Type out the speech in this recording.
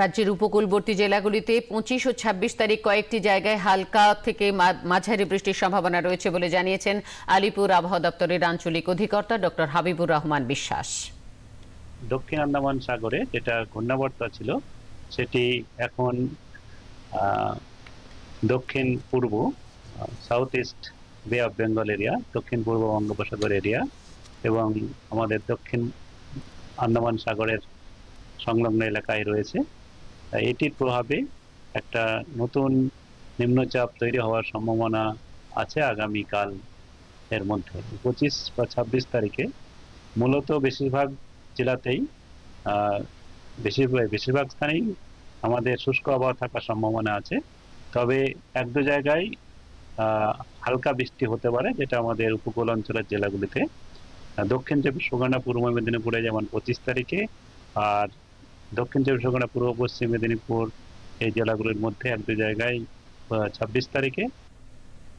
রাজ্যের উপকূলবর্তী জেলাগুলিতে পঁচিশ ও ছাব্বিশ তারিখ কয়েকটি জায়গায় হালকা থেকে মাঝারি বৃষ্টির সম্ভাবনা রয়েছে বলে জানিয়েছেন আলিপুর আবহাওয়া দপ্তরের আঞ্চলিক অধিকর্তা ডক্টর হাবিবুর রহমান বিশ্বাস। দক্ষিণ আন্দামান সাগরে যেটা ঘূর্ণাবর্তা ছিল, সেটি এখন দক্ষিণ পূর্ব south east Bay of Bengal area দক্ষিণ পূর্ব বঙ্গোপসাগর এরিয়া এবং আমাদের দক্ষিণ আন্দামান সাগরের সংলগ্ন এলাকায় রয়েছে। এটির প্রভাবে একটা নতুন নিম্নচাপ তৈরি হওয়ার সম্ভাবনা আছে আগামীকাল এর মধ্যে। পঁচিশ বা ছাব্বিশ তারিখে মূলত বেশিরভাগ জেলাতেই বেশিরভাগ বেশিরভাগ স্থানেই আমাদের শুষ্ক আবহাওয়া থাকার সম্ভাবনা আছে। তবে এক দু জায়গায় হালকা বৃষ্টি হতে পারে, যেটা আমাদের উপকূল অঞ্চলের জেলাগুলিতে। দক্ষিণ চব্বিশ পরগনা, পূর্ব মেদিনীপুরে যেমন পঁচিশ তারিখে, আর দক্ষিণ চব্বিশ পরগনা পূর্ব পশ্চিম মেদিনীপুর এই জেলাগুলোর মধ্যে এক দু জায়গায় ছাব্বিশ তারিখে